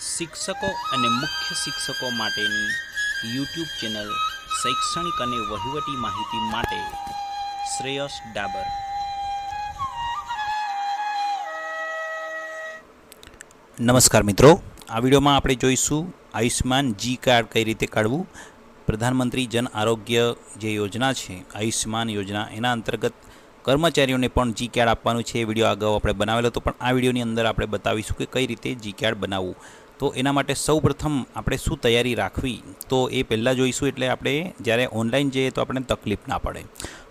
શિક્ષકો અને મુખ્ય શિક્ષકો માટેની યુટ્યુબ ચેનલ શૈક્ષણિક અને વહીવટી માહિતી માટે શ્રેયસ ડાબર. નમસ્કાર મિત્રો. આ વિડીયોમાં આપણે જોઈશું આયુષ્યમાન જી કાર્ડ કઈ રીતે કાઢવું? પ્રધાનમંત્રી જન આરોગ્ય જે યોજના છે આયુષ્માન યોજના, એના અંતર્ગત કર્મચારીઓને પણ જી કાર્ડ આપવાનું છે. એ વીડિયો અગાઉ આપણે બનાવેલો હતો, પણ આ વિડીયોની અંદર આપણે બતાવીશું કે કઈ રીતે જી કાર્ડ બનાવવું. તો એના માટે સૌપ્રથમ આપણે શું તૈયારી રાખવી? તો એ પહેલાં જોઈશું એટલે આપણે જ્યારે ઓનલાઈન જઈએ તો આપણે તકલીફ ના પડે.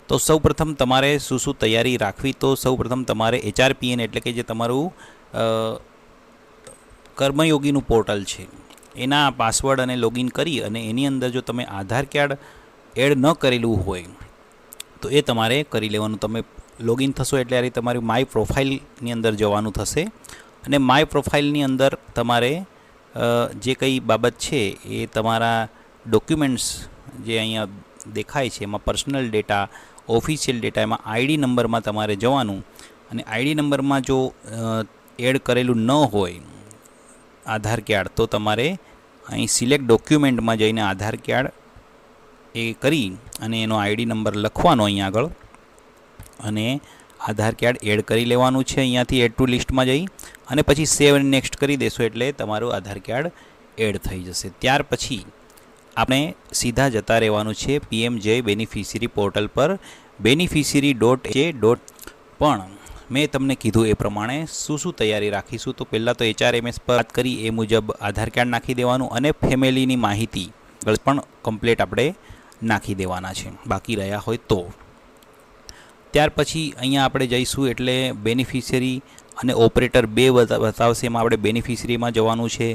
તો સૌપ્રથમ તમારે શું શું તૈયારી રાખવી? તો સૌપ્રથમ તમારે એચઆરપીએન એટલે કે જે તમારું કર્મયોગીનું પોર્ટલ છે. એના પાસવર્ડ અને લોગિન કરી અને એની અંદર જો તમે આધાર કાર્ડ એડ ન કરેલું હોય, તો એ તમારે કરી લેવાનું. તમે લોગિન થશો એટલે આ તમારી માય પ્રોફાઇલની અંદર જવાનું થશે. અને માય પ્રોફાઇલની અંદર તમારે જે કંઈ બાબત છે એ તમારા ડોક્યુમેન્ટ્સ જે અહીંયા દેખાય છે, એમાં પર્સનલ ડેટા ઓફિશિયલ ડેટા એમાં આઈડી નંબરમાં તમારે જવાનું અને આઈડી નંબરમાં જો એડ કરેલું ન હોય આધાર કાર્ડ, તો તમારે અહીં સિલેક્ટ ડોક્યુમેન્ટમાં જઈને આધાર કાર્ડ એ કરી અને એનો આઈડી નંબર લખવાનો અહીં આગળ અને આધાર કાર્ડ એડ કરી લેવાનું છે અહીંયાથી એડ ટુ લિસ્ટમાં જઈ. અને પછી સેવ અને નેક્સ્ટ કરી દેશો એટલે તમારું આધાર કાર્ડ એડ થઈ જશે. ત્યાર પછી આપણે સીધા જતા રહેવાનું છે પીએમ જય બેનિફિશરી પોર્ટલ પર. બેનિફિશરી ડોટ જે ડોટ પણ મેં તમને કીધું એ પ્રમાણે શું શું તૈયારી રાખીશું તો પહેલાં તો એચઆરએમએસ પર વાત કરી, એ મુજબ આધાર કાર્ડ નાખી દેવાનું અને ફેમિલીની માહિતી પણ કમ્પ્લેટ આપણે નાખી દેવાના છે. બાકી રહ્યા હોય તો. ત્યાર પછી અહીંયા આપણે જઈશું એટલે બેનિફિશરી અને ઓપરેટર બે બતાવશે. એમાં આપણે બેનિફિશરીમાં જવાનું છે.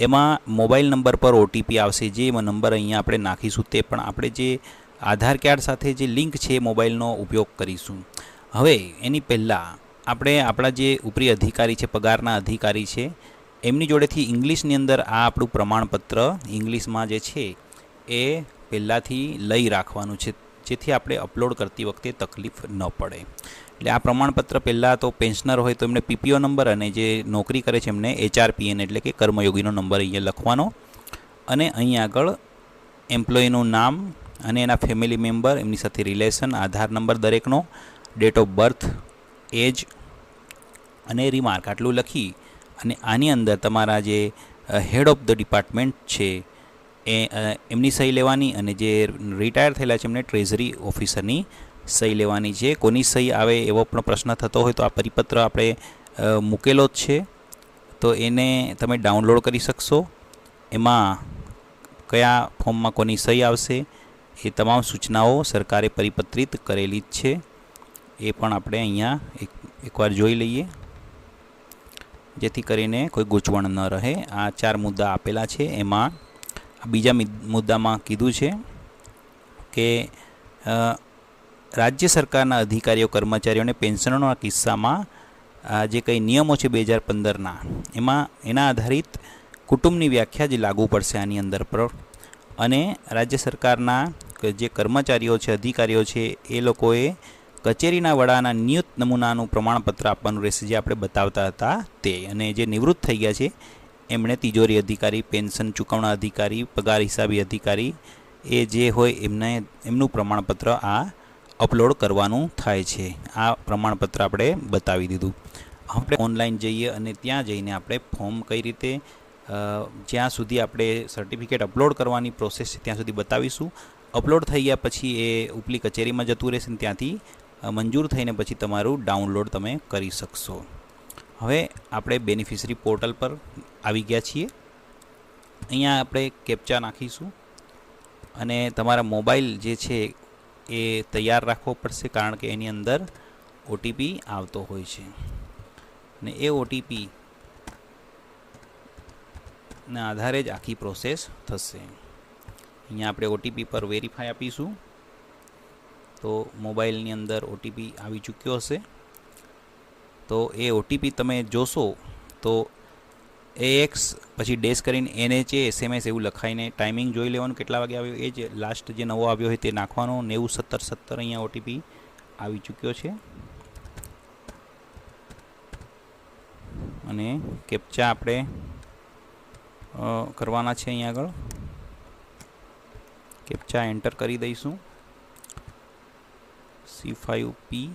એમાં મોબાઈલ નંબર પર ઓટીપી આવશે. જે નંબર અહીંયા આપણે નાખીશું તે પણ આપણે જે આધાર કાર્ડ સાથે જે લિંક છે મોબાઈલનો ઉપયોગ કરીશું. હવે એની પહેલાં આપણે આપણા જે ઉપરી અધિકારી છે, પગારના અધિકારી છે, એમની જોડેથી ઇંગ્લિશની અંદર આ આપણું પ્રમાણપત્ર ઇંગ્લિશમાં જે છે એ પહેલાંથી લઈ રાખવાનું છે. જેથી આપણે અપલોડ કરતી વખતે તકલીફ ન પડે. એટલે આ પ્રમાણપત્ર પહેલાં તો પેન્શનર હોય તો એમને પીપીઓ નંબર અને જે નોકરી કરે છે એમને એચઆરપીએન એટલે કે કર્મયોગીનો નંબર અહીંયા લખવાનો. અને અહીં આગળ એમ્પ્લોયીનું નામ અને એના ફેમિલી મેમ્બર એમની સાથે રિલેશન આધાર નંબર દરેકનો ડેટ ઓફ બર્થ એજ અને રિમાર્ક આટલું લખી અને આની અંદર તમારા જે હેડ ઓફ ધ ડિપાર્ટમેન્ટ છે એ એમની સહી લેવાની અને જે રિટાયર થયેલા છે એમને ટ્રેઝરી ઓફિસરની સહી લેવાની છે. કોની સહી આવે એવો પણ પ્રશ્ન થતો હોય તો આ પરિપત્ર આપણે મૂકેલો જ છે. તો એને તમે ડાઉનલોડ કરી શકશો. એમાં કયા ફોર્મમાં કોની સહી આવશે એ તમામ સૂચનાઓ સરકારે પરિપત્રિત કરેલી જ છે. એ પણ આપણે અહીંયા એક, એકવાર જોઈ લઈએ. જેથી કરીને કોઈ ગૂંચવણ ન રહે. આ ચાર મુદ્દા આપેલા છે. એમાં બીજા મિદ- મુદ્દામાં કીધું છે કે રાજ્ય સરકારના અધિકારીઓ, કર્મચારીઓને પેન્શનોના કિસ્સામાં જે કંઈ નિયમો છે બે હજાર પંદરના, એમાં, એના આધારિત કુટુંબની વ્યાખ્યા જ લાગુ પડશે આની અંદર પર. અને રાજ્ય સરકારના જે કર્મચારીઓ છે, અધિકારીઓ છે, એ લોકોએ કચેરીના વડાના નિયુત નમૂનાનું પ્રમાણપત્ર આપવાનું રહેશે, જે આપણે બતાવતા હતા તે. અને જે નિવૃત્ત થઈ ગયા છે એમણે તિજોરી અધિકારી, પેન્શન ચૂકવણા અધિકારી, પગાર હિસાબી અધિકારી, એ જે હોય એમને, એમનું પ્રમાણપત્ર આ અપલોડ કરવાનું થાય છે. આ પ્રમાણપત્ર આપણે બતાવી દીધું. આપણે ઓનલાઈન જઈએ અને ત્યાં જઈને આપણે ફોર્મ કઈ રીતે જ્યાં સુધી આપણે સર્ટિફિકેટ અપલોડ કરવાની પ્રોસેસ છે ત્યાં સુધી બતાવીશું. અપલોડ થઈ ગયા પછી એ ઉપલી કચેરીમાં જતું રહેશે ને ત્યાંથી મંજૂર થઈને પછી તમારું ડાઉનલોડ તમે કરી શકશો. હવે આપણે બેનિફિશરી પોર્ટલ પર આવી ગયા છીએ. અહીંયા આપણે કેપ્ચા નાખીશું અને તમારા મોબાઈલ જે છે એ તૈયાર રાખવો પડશે કારણ કે એની અંદર ઓટીપી આવતો હોય છે. અને એ ઓટીપી ના આધારે જ આખી પ્રોસેસ થશે. અહીંયા આપણે ઓટીપી પર વેરીફાઈ આપીશું. તો મોબાઈલની અંદર ઓટીપી આવી ચૂક્યો હશે. તો એ ઓટીપી તમે જોશો તો એક્સ પછી ડેશ કરીને એનએચએ એસએમએસ એવું લખાઈને ટાઈમિંગ જોઈ લેવાનું કેટલા વાગે આવ્યો એ જ લાસ્ટ જે નવો આવ્યો હોય તે નાખવાનો. નેવું સત્તર સત્તર અહીંયા ઓટીપી આવી ચૂક્યો છે. અને કેપ્ચા આપણે કરવાના છે અહીંયા આગળ. કેપ્ચા એન્ટર કરી દઈશું. C five P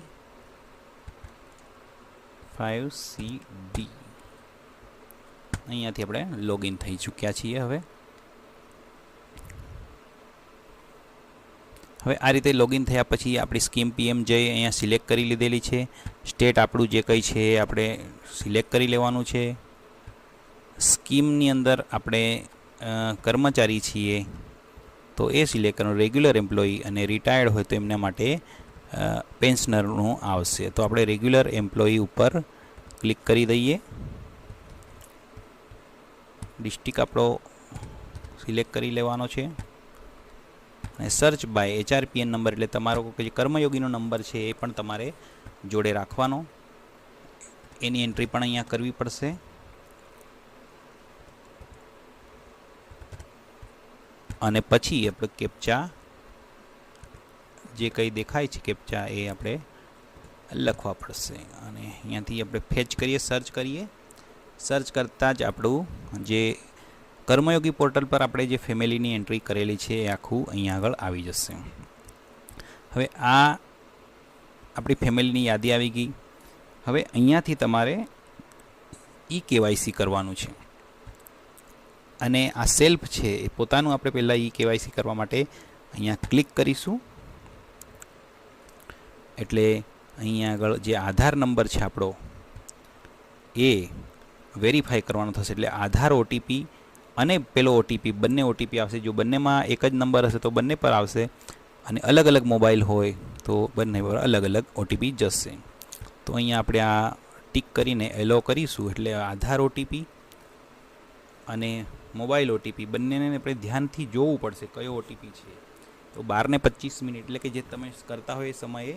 five C D અહીંયાથી આપણે લોગિન થઈ ચૂક્યા છીએ હવે. હવે આ રીતે લોગિન થયા પછી આપણી સ્કીમ પીએમ જઈ અહીંયા સિલેક્ટ કરી લીધેલી છે સ્ટેટ આપણું જે કંઈ છે એ આપણે સિલેક્ટ કરી લેવાનું છે. સ્કીમની અંદર આપણે કર્મચારી છીએ, તો એ સિલેક્ટ કરવાનું. રેગ્યુલર એમ્પ્લોયી અને રિટાયર્ડ હોય તો એમના માટે પેન્શનરનું આવશે. તો આપણે રેગ્યુલર એમ્પ્લોયી ઉપર ક્લિક કરી દઈએ. ડિસ્ટ્રિક્ટ આપણો સિલેક્ટ કરી લેવાનો છે. અને સર્ચ બાય એચઆરપીએન નંબર એટલે તમારો કે જે કર્મયોગીનો નંબર છે એ પણ તમારે જોડે રાખવાનો. એની એન્ટ્રી પણ અહીંયા કરવી પડશે. અને પછી આપણે કેપ્ચા જે કંઈ દેખાય છે કેપ્ચા એ આપણે લખવા પડશે. અને અહીંયાથી આપણે ફેચ કરીએ સર્ચ કરીએ. સર્ચ કરતાં જ આપણું જે કર્મયોગી પોર્ટલ પર આપણે જે ફેમિલીની એન્ટ્રી કરેલી છે એ આખું અહીંયા આગળ આવી જશે. હવે આ આપણી ફેમિલીની યાદી આવી ગઈ. હવે અહીંયાથી તમારે ઈ કેવાયસી કરવાનું છે. અને આ સેલ્ફ છે એ પોતાનું આપણે પહેલાં ઈ કેવાયસી કરવા માટે અહીંયા ક્લિક કરીશું. એટલે અહીંયા આગળ જે આધાર નંબર છે આપણો એ વેરીફાઈ કરવાનો થશે. એટલે આધાર ઓટીપી અને પેલો ઓટીપી બંને ઓટીપી આવશે. જો બંનેમાં એક જ નંબર હશે તો બંને પર આવશે. અને અલગ અલગ મોબાઈલ હોય તો બંને પર અલગ અલગ ઓટીપી જશે. તો અહીંયા આપણે આ ટીક કરીને એલો કરીશું. એટલે આધાર ઓટીપી અને મોબાઈલ ઓટીપી બંનેને આપણે ધ્યાનથી જોવું પડશે કયો ઓટીપી છે. તો બારને પચીસ મિનિટ, એટલે કે જે તમે કરતા હોય એ સમયે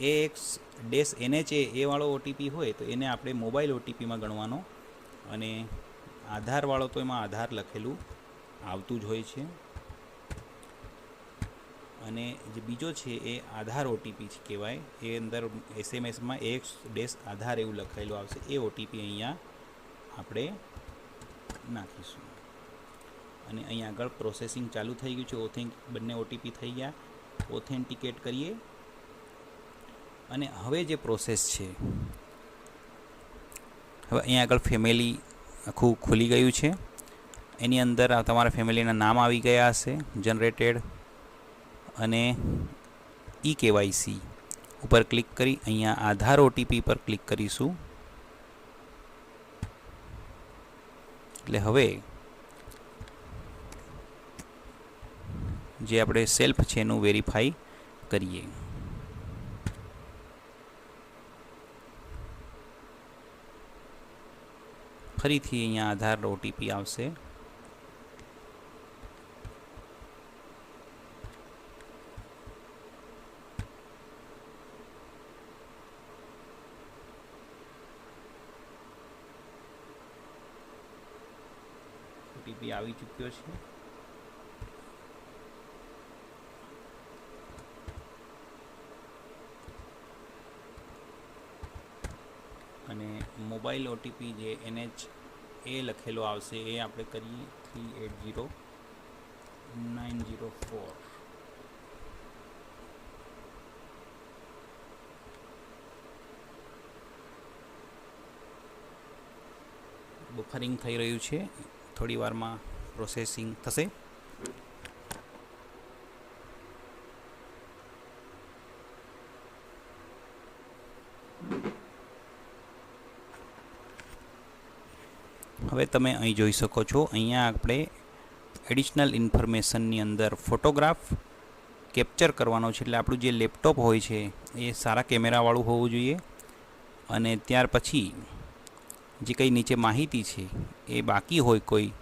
એક્સ ડેશ એનએચ એ વાળો ઓટીપી હોય તો એને આપણે મોબાઈલ ઓટીપીમાં ગણવાનો. અને આધારવાળો તો એમાં આધાર લખેલું આવતું જ હોય છે. અને જે બીજો છે એ આધાર ઓટીપી છે કહેવાય. એ અંદર એસએમએસમાં એક્સ ડેશ આધાર એવું લખાયેલું આવશે. એ ઓટીપી અહીંયા આપણે નાખીશું. અને અહીંયા આગળ પ્રોસેસિંગ ચાલુ થઈ ગયું છે. ઓથેન્ક બંને ઓટીપી થઈ ગયા. ઓથેન્ટિકેટ કરીએ અને હવે જે પ્રોસેસ છે, હવે અહીંયા આગળ ફેમિલી આખું ખુલી ગયું છે. એની અંદર તમારા ફેમિલીના નામ આવી ગયા હશે જનરેટેડ અને ઈ કેવાયસી ઉપર ક્લિક કરી અહીંયા આધાર ઓટીપી પર ક્લિક કરીશું. એટલે હવે જે આપણે સેલ્ફ છે એનું વેરીફાઈ કરીએ. ફરીથી અહીંયા આધાર ઓટીપી આવશે ઓટીપી આવી ચૂક્યો છે અને મોબાઈલ ઓટીપી જે એનએચ એ લખેલો આવશે, એ આપણે કરીએ three eight zero nine zero four. Buffering થઈ રહ્યું છે. થોડી વારમાં પ્રોસેસિંગ થશે. હવે તમે અહીં જોઈ શકો છો, અહીંયા આપણે એડિશનલ ઇન્ફોર્મેશનની અંદર ફોટોગ્રાફ કેપ્ચર કરવાનો છે. એટલે આપણું જે લેપટોપ હોય છે, એ સારા કેમેરાવાળું હોવું જોઈએ. અને ત્યાર પછી જે કંઈ નીચે માહિતી છે, એ બાકી હોય કોઈ,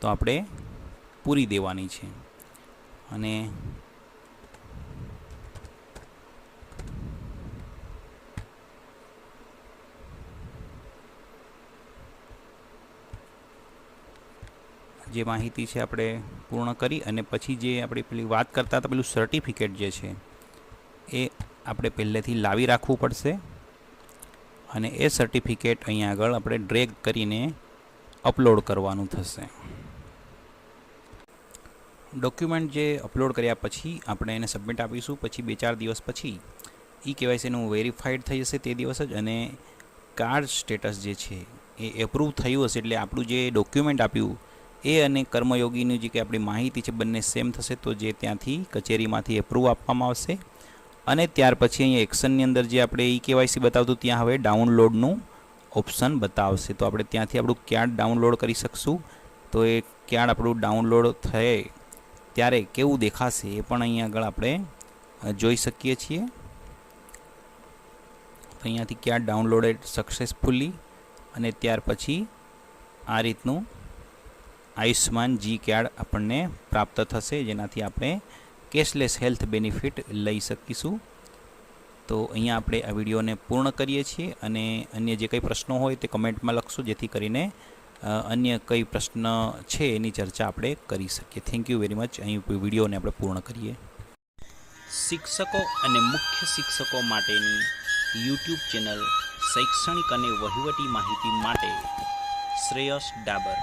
તો આપણે પૂરી દેવાની છે. અને જે માહિતી છે આપણે પૂર્ણ કરી અને પછી જે આપણે પેલી વાત કરતા હતા, પેલું સર્ટિફિકેટ જે છે, એ આપણે પહેલેથી લાવી રાખવું પડશે અને એ સર્ટિફિકેટ અહીંયા આગળ આપણે ડ્રેગ કરીને અપલોડ કરવાનું થશે. ડોક્યુમેન્ટ જે અપલોડ કર્યા પછી આપણે એને સબમિટ આપીશું. પછી બે ચાર દિવસ પછી ઈ કેવાયસીનું વેરીફાઈડ થઈ જશે તે દિવસ જ અને કાર્ડ સ્ટેટસ જે છે એ એપ્રૂવ થયું હશે એટલે આપણું જે ડોક્યુમેન્ટ આપ્યું એ અને કર્મયોગીની જે કે આપણી માહિતી છે, બંને સેમ થશે, તો જે ત્યાંથી કચેરીમાંથી એપ્રૂવ આપવામાં આવશે. અને ત્યાર પછી અહીંયા એક્શનની અંદર જે આપણે ઈ કેવાયસી બતાવતું, ત્યાં હવે ડાઉનલોડનું ઓપ્શન બતાવશે. તો આપણે ત્યાંથી આપણું ક્યાર્ડ ડાઉનલોડ કરી શકશું. તો એ ક્યાર્ડ આપણું ડાઉનલોડ થાય ત્યારે કેવું દેખાશે એ પણ અહીંયા આગળ આપણે જોઈ શકીએ છીએ. તો અહીંયાથી ક્યાર્ડ ડાઉનલોડેડ સક્સેસફુલી અને ત્યાર પછી આ રીતનું આયુષ્માન જી કાર્ડ આપણને પ્રાપ્ત થશે, જેનાથી આપણે કેશલેસ હેલ્થ બેનિફિટ લઈ શકીશું. તો અહીંયા આપણે આ વિડીયોને પૂર્ણ કરીએ છીએ અને અન્ય જે કંઈ પ્રશ્નો હોય તે કમેન્ટમાં લખશું, જેથી કરીને અન્ય કઈ પ્રશ્ન છે એની ચર્ચા આપણે કરી શકીએ. થેન્ક યુ વેરી મચ અહીં વિડીયોને આપણે પૂર્ણ કરીએ. શિક્ષકો અને મુખ્ય શિક્ષકો માટેની યુટ્યુબ ચેનલ શૈક્ષણિક અને વહીવટી માહિતી માટે શ્રેયસ ડાબર.